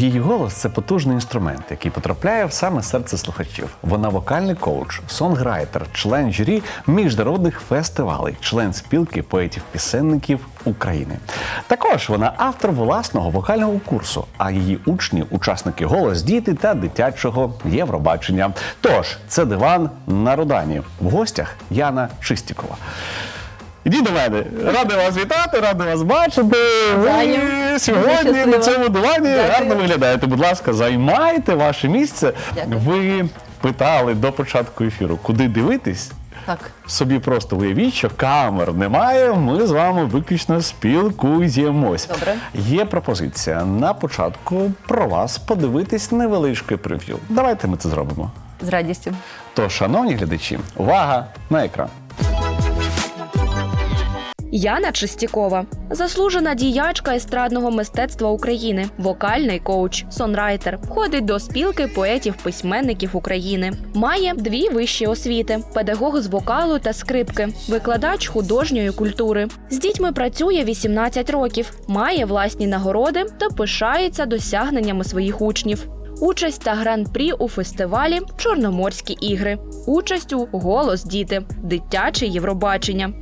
Її голос це потужний інструмент, який потрапляє в саме серце слухачів. Вона вокальний коуч, сонграйтер, член журі міжнародних фестивалей, член спілки поетів-пісенників України. Також вона автор власного вокального курсу, а її учні учасники голос діти та дитячого Євробачення. Тож це диван на Рудані. В гостях Яна Чистікова. Ідіть до мене. Радий вас вітати, радий вас бачити. Ви сьогодні на цьому дивані гарно виглядаєте. Будь ласка, займайте ваше місце. Дякую. Ви питали до початку ефіру, куди дивитись? Так. Собі просто уявіть, що камер немає. Ми з вами виключно спілкуємось. Добре. Є пропозиція на початку про вас подивитись невеличке прев'ю. Давайте ми це зробимо. З радістю. То, шановні глядачі, увага на екран. Яна Чистякова, заслужена діячка естрадного мистецтва України, вокальний коуч, сонрайтер, входить до спілки поетів-письменників України. Має дві вищі освіти: педагог з вокалу та скрипки, викладач художньої культури. З дітьми працює 18 років, має власні нагороди та пишається досягненнями своїх учнів. Участь та гран-прі у фестивалі Чорноморські ігри. Участь у Голос діти, дитяче Євробачення.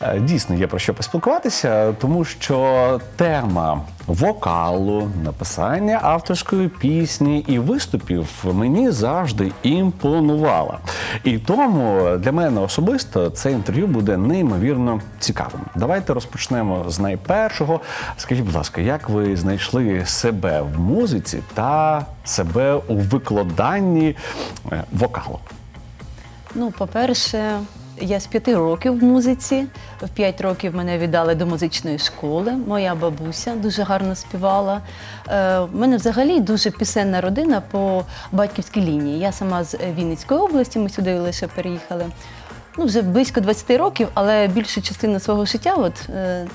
Е, Дійсно є про що поспілкуватися, тому що тема вокалу, написання авторської пісні і виступів мені завжди імпонувала. І тому для мене особисто це інтерв'ю буде неймовірно цікавим. Давайте розпочнемо з найпершого. Скажіть, будь ласка, як ви знайшли себе в музиці та себе у викладанні е, вокалу? Ну, по-перше, я з п'яти років в музиці. В п'ять років мене віддали до музичної школи. Моя бабуся дуже гарно співала. Е, У мене взагалі дуже пісенна родина по батьківській лінії. Я сама з е, Вінницької області, ми сюди лише переїхали. Ну, вже близько 20 років, але більшу частину свого життя, от, е, е,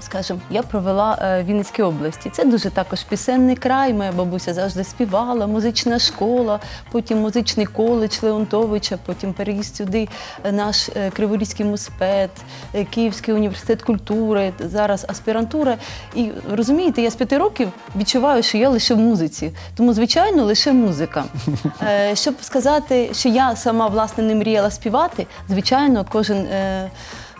скажімо, я провела е, в Вінницькій області. Це дуже також пісенний край. Моя бабуся завжди співала, музична школа, потім музичний коледж Леонтовича, потім переїзд сюди е, наш е, Криворізький муспет, е, Київський університет культури, зараз аспірантура. І розумієте, я з п'яти років відчуваю, що я лише в музиці. Тому, звичайно, лише музика. Е, Щоб сказати, що я сама власне не мріяла співати, звичайно, кожен.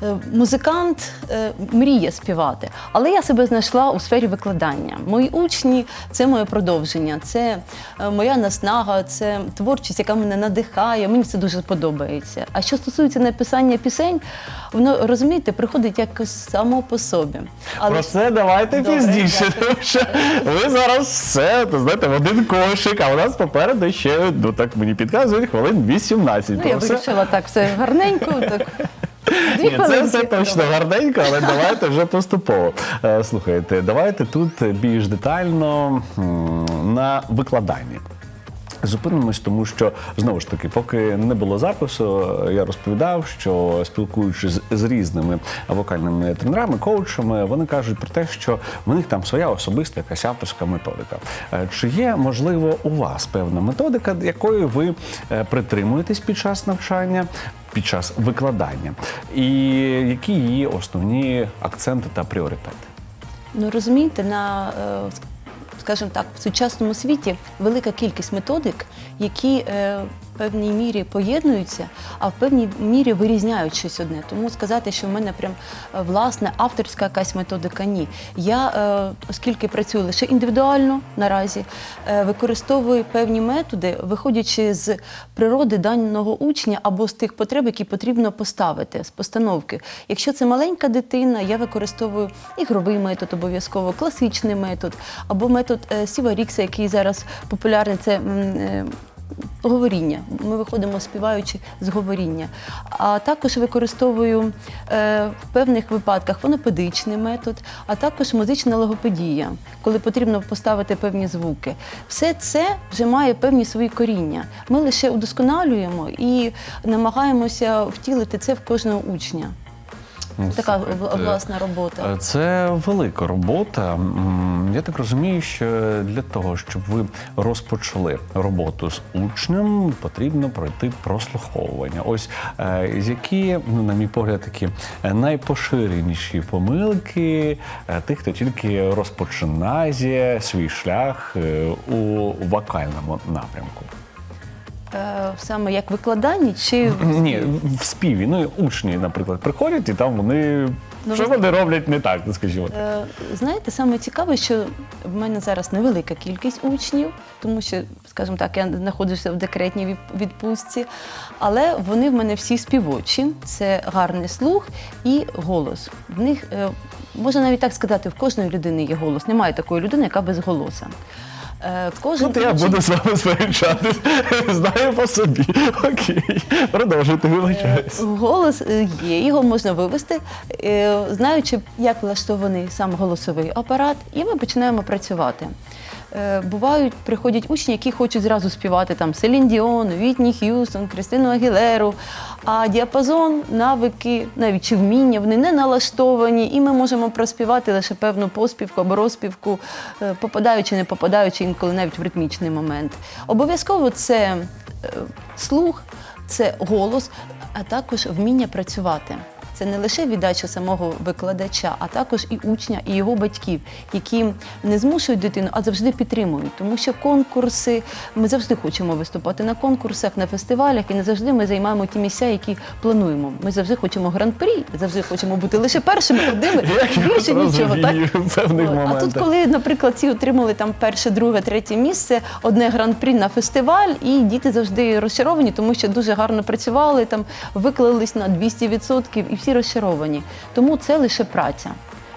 Е, Музикант е, мріє співати, але я себе знайшла у сфері викладання. Мої учні це моє продовження, це е, моя наснага, це творчість, яка мене надихає. Мені це дуже подобається. А що стосується написання пісень, воно розумієте, приходить якось само по собі. Але Про це давайте Добре, пізніше, дякую. тому що ви зараз все, то знаєте, в один кошик, а у нас попереду ще, ну так мені підказують, хвилин 18. ну, я все- вирішила так все гарненько. Так. Дві Ні, це все точно гарненько, але давайте вже поступово. Е, Слухайте, давайте тут більш детально на викладанні. Зупинимось, тому що знову ж таки, поки не було запису, я розповідав, що спілкуючись з, з різними вокальними тренерами, коучами, вони кажуть про те, що в них там своя особиста якась авторська методика. Е, Чи є можливо у вас певна методика, якої ви е, притримуєтесь під час навчання? Під час викладання, і які її основні акценти та пріоритети? Ну розумієте, на е, скажімо так, в сучасному світі велика кількість методик, які е, певній мірі поєднуються, а в певній мірі вирізняють щось одне. Тому сказати, що в мене прям е, власне авторська якась методика, ні. Я, е, оскільки працюю лише індивідуально наразі, е, використовую певні методи, виходячи з природи даного учня або з тих потреб, які потрібно поставити з постановки. Якщо це маленька дитина, я використовую ігровий метод, обов'язково класичний метод, або метод Сіва Рікса, який зараз популярний. Це Говоріння. Ми виходимо співаючи з говоріння. А також використовую е, в певних випадках фонопедичний метод, а також музична логопедія, коли потрібно поставити певні звуки. Все це вже має певні свої коріння. Ми лише удосконалюємо і намагаємося втілити це в кожного учня. Така в- власна робота. Е, Це велика робота. Я так розумію, що для того, щоб ви розпочали роботу з учнем, потрібно пройти прослуховування. Ось е, які, ну, на мій погляд, такі е, найпоширеніші помилки тих, хто тільки розпочинає свій шлях у вокальному напрямку. Е, Саме як викладання чи Ні, в співі. Ну, учні, наприклад, приходять і там вони. Ну, що ви- вони роблять не так, скажімо так. Е, Знаєте, саме цікаве, що в мене зараз невелика кількість учнів, тому що, скажімо так, я знаходжуся в декретній відпустці, але вони в мене всі співочі. Це гарний слух і голос. В них е, можна навіть так сказати, в кожної людини є голос. Немає такої людини, яка без голоса. Е, Кожен Тут я буду з вами сперечатись. Знаю по собі. Окей. Продовжуйте, вибачаюсь. Голос е, є, його можна вивести, е, знаючи, як влаштований сам голосовий апарат, і ми починаємо працювати. Е, Бувають, приходять учні, які хочуть зразу співати там Селін Діон, Вітні Х'юстон, Кристину Агілеру. А діапазон, навики, навіть чи вміння, вони не налаштовані, і ми можемо проспівати лише певну поспівку або розпівку, е, попадаючи, не попадаючи інколи навіть в ритмічний момент. Обов'язково це е, слух, це голос, а також вміння працювати. Це не лише віддача самого викладача, а також і учня, і його батьків, які не змушують дитину, а завжди підтримують. Тому що конкурси, ми завжди хочемо виступати на конкурсах, на фестивалях, і не завжди ми займаємо ті місця, які плануємо. Ми завжди хочемо гран-прі, завжди хочемо бути лише першими, одними, більше нічого. Так? певних А тут, коли, наприклад, ці отримали там перше, друге, третє місце, одне гран-прі на фестиваль, і діти завжди розчаровані, тому що дуже гарно працювали, там виклались на 200% і всі розчаровані. Тому це лише праця.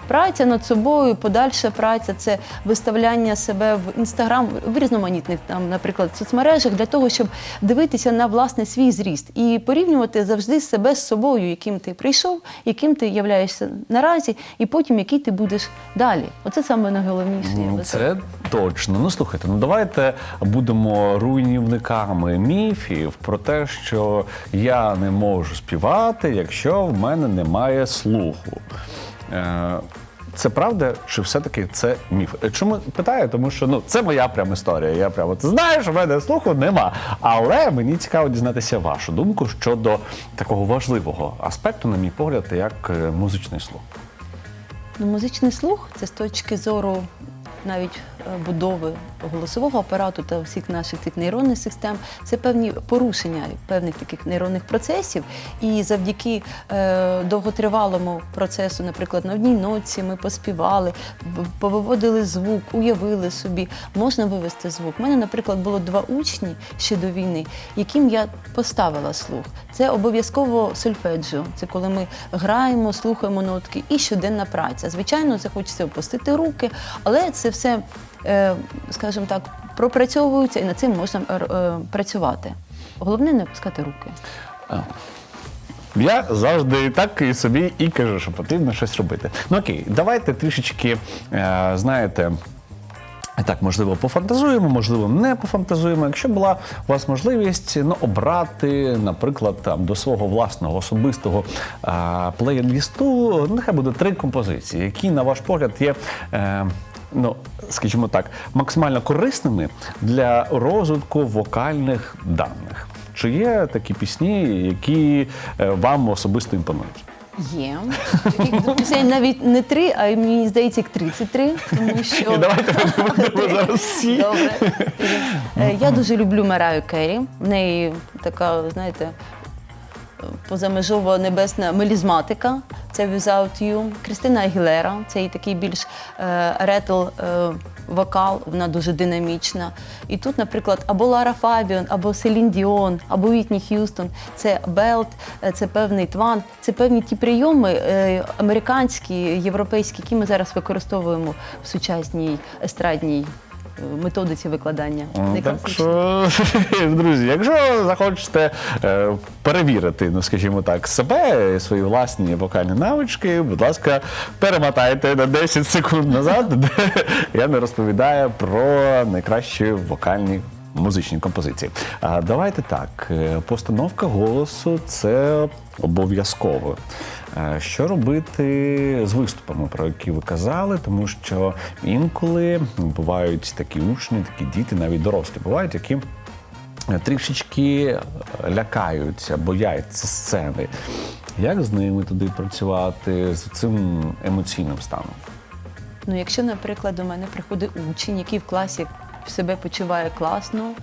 Праця над собою, подальша праця це виставляння себе в інстаграм в різноманітних там, наприклад, соцмережах для того, щоб дивитися на власне свій зріст і порівнювати завжди себе з собою, яким ти прийшов, яким ти являєшся наразі, і потім який ти будеш далі. Оце саме найголовніше. Ну. Це точно. Ну слухайте, ну давайте будемо руйнівниками міфів про те, що я не можу співати, якщо в мене немає слуху. Е, Це правда, чи все-таки це міф? Е, Чому питаю? Тому що ну це моя прям історія. Я прямо ти знаєш, в мене слуху нема. Але мені цікаво дізнатися вашу думку щодо такого важливого аспекту, на мій погляд, як е, музичний слух. Ну, музичний слух це з точки зору навіть е, будови голосового апарату та всіх наших тих нейронних систем, це певні порушення певних таких нейронних процесів. І завдяки е, довготривалому процесу, наприклад, на одній ноці ми поспівали, повиводили звук, уявили собі, можна вивести звук. У мене, наприклад, було два учні ще до війни, яким я поставила слух. Це обов'язково сольфеджіо. Це коли ми граємо, слухаємо нотки і щоденна праця. Звичайно, це хочеться опустити руки, але це все, е, скажімо так, пропрацьовується і над цим можна е, працювати. Головне не опускати руки. Я завжди так і собі і кажу, що потрібно щось робити. Ну окей, давайте трішечки, е, знаєте. Так, можливо, пофантазуємо, можливо, не пофантазуємо. Якщо була у вас можливість ну, обрати, наприклад, там до свого власного особистого а, плейлісту, нехай буде три композиції, які, на ваш погляд, є. Е, Ну, скажімо так, максимально корисними для розвитку вокальних даних. Чи є такі пісні, які е, вам особисто імпонують? Є. Таких пісень навіть не три, а мені здається, як 33, тому що І давайте ми зараз всі. Добре. Е, Я дуже люблю Мераю Керрі. В неї така, знаєте, позамежова небесна мелізматика. Це Without You. Кристина Агілера, це її такий більш е, ретл е, вокал, вона дуже динамічна. І тут, наприклад, або Лара Фабіон, або Селін Діон, або Вітні Х'юстон. Це белт, е, це певний тван, це певні ті прийоми е, американські, європейські, які ми зараз використовуємо в сучасній естрадній методиці викладання. Так що, друзі, якщо захочете е, перевірити, ну скажімо так, себе, свої власні вокальні навички, будь ласка, перемотайте на 10 секунд назад, де я не розповідаю про найкращі вокальні музичній композиції. А давайте так, е, постановка голосу це обов'язково. Е, Що робити з виступами, про які ви казали, тому що інколи бувають такі учні, такі діти, навіть дорослі бувають, які трішечки лякаються, бояться сцени. Як з ними туди працювати, з цим емоційним станом? Ну, якщо, наприклад, до мене приходить учень, який в класі себе почуває класно, е,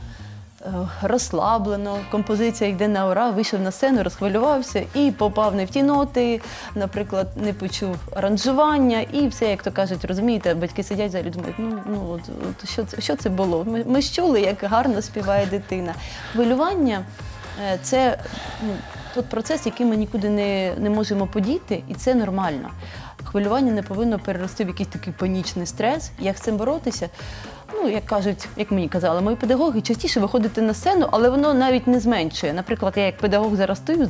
розслаблено, композиція йде на ура, вийшов на сцену, розхвилювався і попав не в ті ноти, наприклад, не почув аранжування, і все, як то кажуть, розумієте, батьки сидять залі, думають, ну, ну от, от що, це, що це було? Ми, ми ж чули, як гарно співає дитина. Хвилювання е, це ну, тот процес, який ми нікуди не, не можемо подіти, і це нормально. Хвилювання не повинно перерости в якийсь такий панічний стрес. Як з цим боротися? Ну, як кажуть, як мені казали, мої педагоги частіше виходити на сцену, але воно навіть не зменшує. Наприклад, я як педагог зараз стою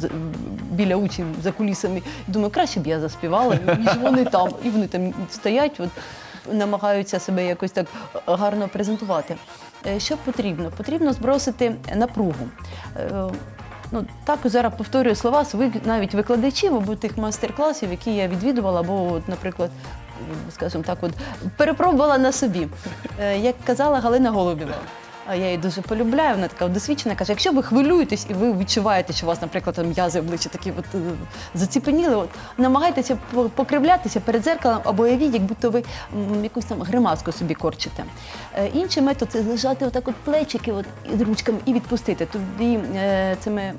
біля учнів за кулісами і думаю, краще б я заспівала, ніж вони там. І вони там стоять, от, намагаються себе якось так гарно презентувати. Е, Що потрібно? Потрібно збросити напругу. Ну, так зараз повторюю слова навіть викладачів або тих майстер-класів, які я відвідувала, або, от, наприклад, скажімо так, от, перепробувала на собі. Е, Як казала Галина Голубєва, я її дуже полюбляю, вона така досвідчена, каже, якщо ви хвилюєтесь і ви відчуваєте, що у вас, наприклад, там м'язи обличчя такі от, е, заціпеніли, от, намагайтеся по- покривлятися перед зеркалом або явіть, як будто ви якусь там гримаску собі корчите. Е, Інший метод це лежати отак от плечики от, ручками і відпустити. Тоді е, цими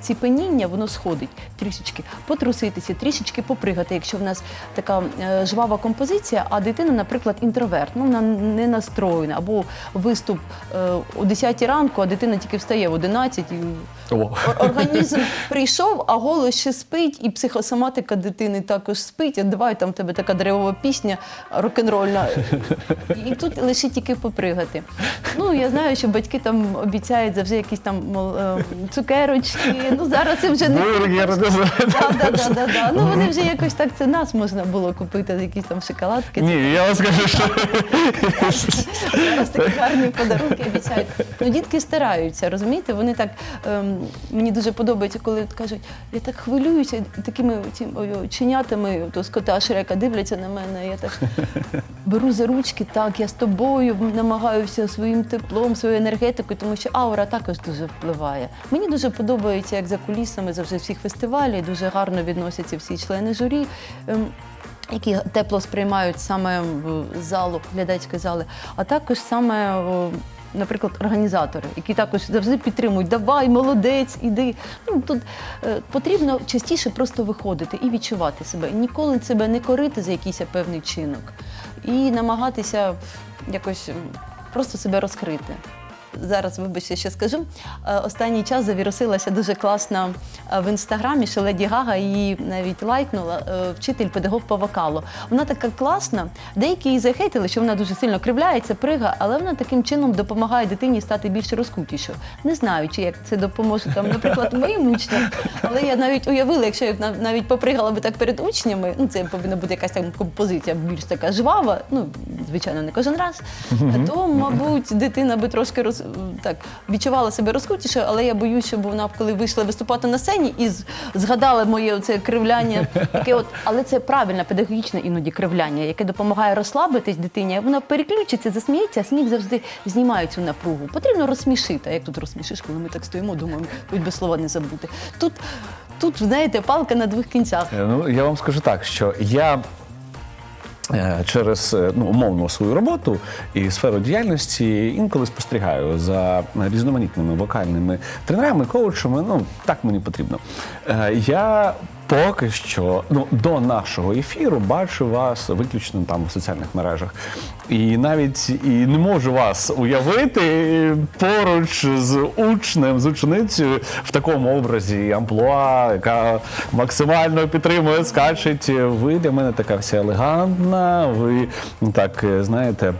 ціпеніння воно сходить трішечки, потруситися, трішечки попригати, якщо в нас така е, жвава композиція, а дитина, наприклад, інтроверт, ну вона не настроєна, або виступ е, о 10 ранку, а дитина тільки встає в 11 і О. Організм прийшов, а голос ще спить, і психосоматика дитини також спить. А давай там в тебе така деревова пісня рок-н-рольна. І тут лише тільки попригати. Ну, я знаю, що батьки там обіцяють завжди якісь там мол, е, цукерочки. Ну, зараз це вже не Бургер, не знаю. Да, да, да, да, да. Ну вони вже якось так це нас можна було купити, якісь там шоколадки. Ні, я вам скажу, що Зараз такі гарні подарунки обіцяють. Ну, дітки стараються, розумієте? Вони так ем, мені дуже подобається, коли кажуть, я так хвилююся, такими цим, ой, ой, чинятами, то з кота Шрека дивляться на мене. Я так беру за ручки, так, я з тобою намагаюся своїм теплом, своєю енергетикою, тому що аура також дуже впливає. Мені дуже подобається, як за кулісами завжди всіх фестивалів, дуже гарно відносяться всі члени журі. Ем, які тепло сприймають саме залу, глядацької зали, а також саме, наприклад, організатори, які також завжди підтримують, давай, молодець, іди. Ну, тут е, потрібно частіше просто виходити і відчувати себе. Ніколи себе не корити за якийсь певний чинок і намагатися якось просто себе розкрити. Зараз, вибачте, ще скажу. Е, Останній час завірусилася дуже класно е, в інстаграмі, що Леді Гага її навіть лайкнула е, вчитель педагог по вокалу. Вона така класна. Деякі її захейтили, що вона дуже сильно кривляється, прига, але вона таким чином допомагає дитині стати більш розкутішою. Не знаю, чи як це допоможе там, наприклад, моїм учням. Але я навіть уявила, якщо я навіть попригала би так перед учнями, ну це повинна бути якась там композиція більш така жвава, ну звичайно, не кожен раз. То, мабуть, дитина би трошки роз так відчувала себе розкутішою, але я боюсь, щоб вона коли вийшла виступати на сцені і згадала моє це кривляння, таке от, але це правильне педагогічне іноді кривляння, яке допомагає розслабитись дитині. Вона переключиться, засміється, а сміх завжди знімає цю напругу. Потрібно розсмішити. А як тут розсмішиш, коли ми так стоїмо, думаємо, хоч би слова не забути. Тут, тут знаєте, палка на двох кінцях. Е, Ну, я вам скажу так, що я через е, ну, умовну свою роботу і сферу діяльності інколи спостерігаю за різноманітними вокальними тренерами, коучами. Ну, так мені потрібно. Е, Я поки що ну, до нашого ефіру бачу вас виключно там в соціальних мережах. І навіть і не можу вас уявити поруч з учнем, з ученицею в такому образі амплуа, яка максимально підтримує, скачить. Ви для мене така вся елегантна. Ви так е, знаєте.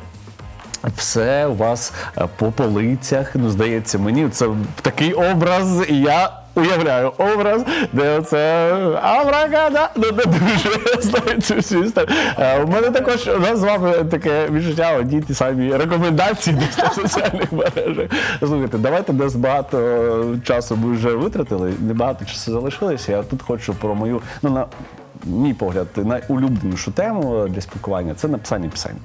Все у вас по полицях. Ну, здається, мені це такий образ, і я уявляю образ, де оце абракада, ну не дуже знаю цю. Е, У мене також у нас з вами таке відчуття, одні ті самі рекомендації десь на соціальних мережах. Слухайте, давайте десь багато часу ми вже витратили, небагато часу залишилося. Я тут хочу про мою, ну на мій погляд, найулюбленішу тему для спілкування це написання пісень.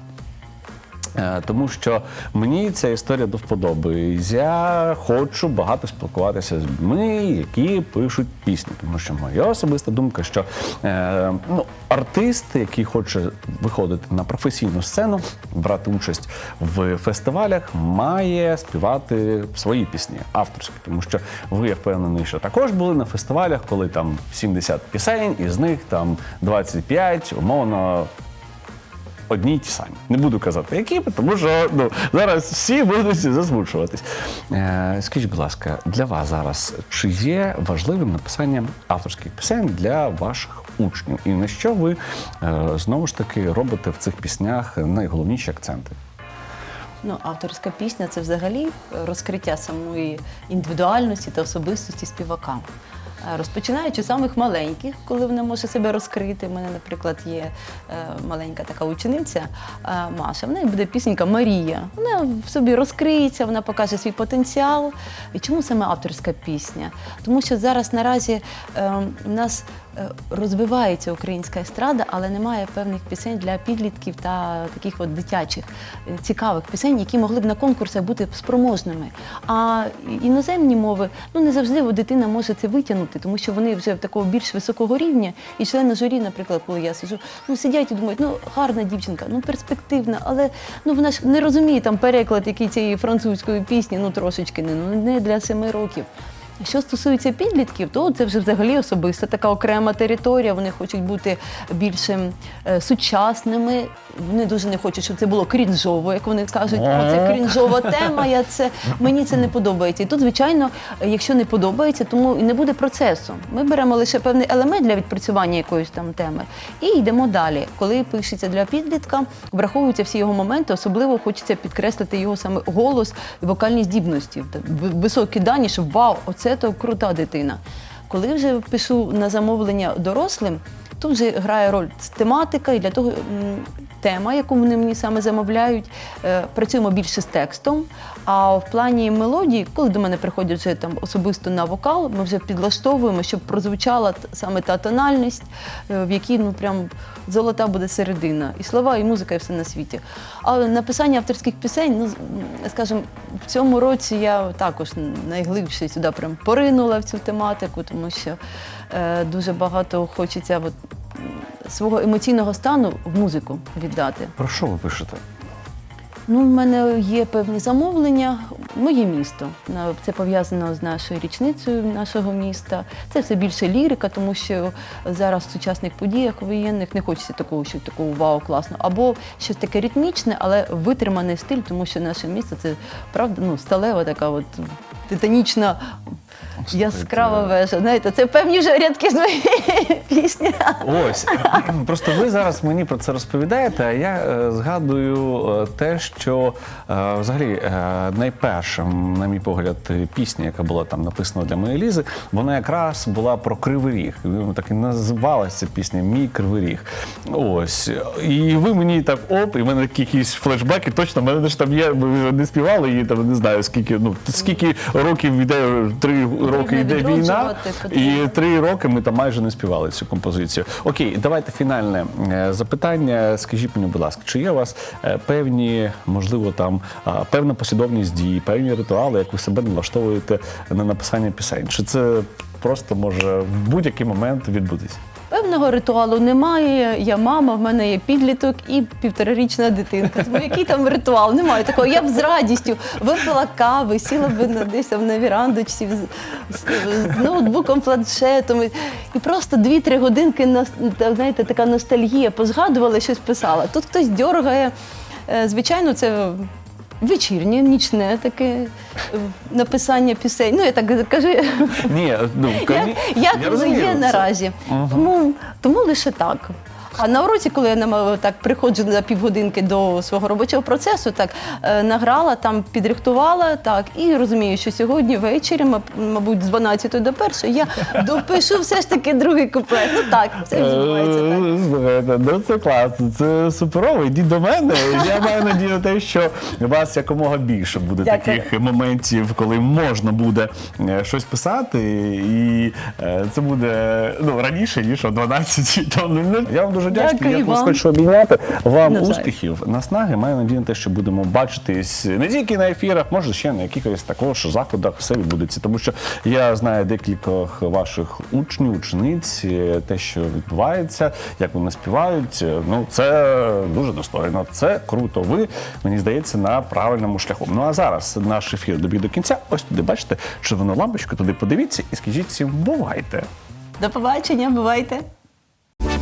Е, Тому що мені ця історія до вподоби. Я хочу багато спілкуватися з людьми, які пишуть пісні. Тому що моя особиста думка, що е, ну, артист, який хоче виходити на професійну сцену, брати участь в фестивалях, має співати свої пісні авторські. Тому що ви, я впевнений, що також були на фестивалях, коли там 70 пісень, із них там 25, умовно одні й ті самі. Не буду казати, які, тому що ну, зараз всі будуть засмучуватись. Е, скажіть, будь ласка, для вас зараз чи є важливим написання авторських пісень для ваших учнів? І на що ви е, знову ж таки робите в цих піснях найголовніші акценти? Ну, авторська пісня це взагалі розкриття самої індивідуальності та особистості співака. Розпочинаючи з самих маленьких, коли вона може себе розкрити. У мене, наприклад, є е, маленька така учениця е, Маша. В неї буде пісенька Марія. Вона в собі розкриється, вона покаже свій потенціал. І чому саме авторська пісня? Тому що зараз наразі е, в нас розвивається українська естрада, але немає певних пісень для підлітків та таких от дитячих е, цікавих пісень, які могли б на конкурсах бути спроможними. А іноземні мови ну не завжди дитина може це витягнути, тому що вони вже такого більш високого рівня. І члени журі, наприклад, коли я сиджу, ну сидять і думають, ну гарна дівчинка, ну перспективна, але ну вона ж не розуміє там переклад який цієї французької пісні, ну трошечки не ну не для семи років. Що стосується підлітків, то це вже взагалі особиста така окрема територія. Вони хочуть бути більш е, сучасними. Вони дуже не хочуть, щоб це було крінжово, як вони кажуть. О, це крінжова тема. Я це мені це не подобається. І тут, звичайно, е, якщо не подобається, тому і не буде процесу. Ми беремо лише певний елемент для відпрацювання якоїсь там теми і йдемо далі. Коли пишеться для підлітка, враховуються всі його моменти, особливо хочеться підкреслити його саме голос і вокальні здібності, високі дані, щоб вау, оце то крута дитина. Коли вже пишу на замовлення дорослим, тут вже грає роль тематика і для того тема, яку вони мені саме замовляють. Е, Працюємо більше з текстом. А в плані мелодії, коли до мене приходять вже там особисто на вокал, ми вже підлаштовуємо, щоб прозвучала саме та тональність, е, в якій ну прям золота буде середина. І слова, і музика, і все на світі. Але написання авторських пісень, ну скажімо, в цьому році я також найглибше сюди прям поринула в цю тематику, тому що е, дуже багато хочеться от, свого емоційного стану в музику віддати. Про що ви пишете? Ну, в мене є певні замовлення. Моє місто. Це пов'язано з нашою річницею нашого міста. Це все більше лірика, тому що зараз в сучасних подіях воєнних не хочеться такого, що такого вау, класно. Або щось таке ритмічне, але витриманий стиль, тому що наше місто це правда ну, сталева така от титанічна. Яскрава вежа. Знаєте, це певні вже рядки з моєї пісні. Ось просто ви зараз мені про це розповідаєте. А я е, згадую е, те, що е, взагалі е, найпершим, на мій погляд, е, пісня, яка була там написана для моєї лізи, вона якраз була про кривий ріг. І Так і називалася ця пісня Мій кривий ріг. Ось. І ви мені так оп, і в мене такі якісь флешбеки. Точно, в мене ж там є, ми вже не співали її там, не знаю скільки. Ну скільки років йде три роки йде війна, і три роки ми там майже не співали цю композицію. Окей, давайте фінальне е, запитання. Скажіть мені, будь ласка, чи є у вас е, певні, можливо, там певна послідовність дій, певні ритуали, як ви себе налаштовуєте на написання пісень? Чи це просто може в будь-який момент відбутись? Певного ритуалу немає. Я мама, в мене є підліток і півторарічна дитинка. Тому який там ритуал? Немає такого. Я б з радістю випила кави, сіла б на десь на вірандочці з, з, з ноутбуком, планшетом. І- просто 2-3 годинки на знаєте, така ностальгія, позгадувала, щось писала. Тут хтось дьоргає. Е, Звичайно, це. Вечірнє, нічне таке е, написання пісень. Ну, я так кажу, Ні, ну як, коні- як я розумію є це. наразі. Тому, тому лише так. А на уроці, коли я нам, так приходжу на півгодинки до свого робочого процесу, так е, награла, там підрихтувала, так і розумію, що сьогодні ввечері, маб- мабуть, з 12 до 1 я допишу все ж таки другий куплет. Ну так, все відбувається так. Е, Слухайте, ну це класно, це суперово. Йдіть до мене. Я маю надію на те, що у вас якомога більше буде Дякую. таких моментів, коли можна буде е, щось писати, і е, це буде ну раніше ніж о 12.00. Я вам дуже вдячний. Дякую Я вас хочу обійняти. Вам Навзаєм. успіхів, наснаги. Маю надію на те, що будемо бачитись не тільки на ефірах, може ще на якихось також заходах. Все відбудеться, тому що я знаю декількох ваших учнів, учениць, те, що відбувається, як вони співають. Ну це дуже достойно. Це круто. Ви мені здається на правильному шляху. Ну а зараз наш ефір добіг до кінця. Ось туди бачите, червону лампочку туди подивіться і скажіть всім бувайте. До побачення, бувайте.